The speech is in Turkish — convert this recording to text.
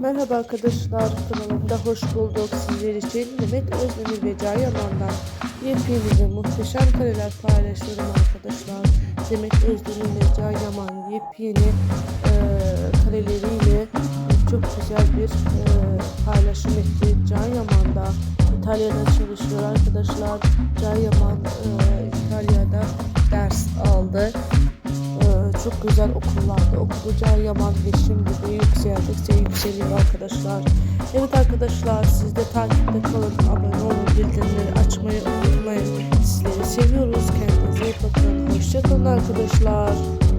Merhaba arkadaşlar kanalımda hoş bulduk. Sizler için Mehmet Özdemir ve Can Yaman'dan yepyeni ve muhteşem kareler paylaşıyorum arkadaşlar. Mehmet Özdemir ve Can Yaman yepyeni e, kareleriyle çok güzel bir e, paylaşım etti. Can Yaman da İtalya'da çalışıyor arkadaşlar. Can Yaman e, çok güzel okullarda okudu Can Yaman ve şimdi de yükseldikçe yükseliyor arkadaşlar. Evet arkadaşlar siz de takipte kalın, abone olun, bildirimleri açmayı unutmayın. Sizleri seviyoruz. Kendinize iyi bakın. Hoşçakalın arkadaşlar.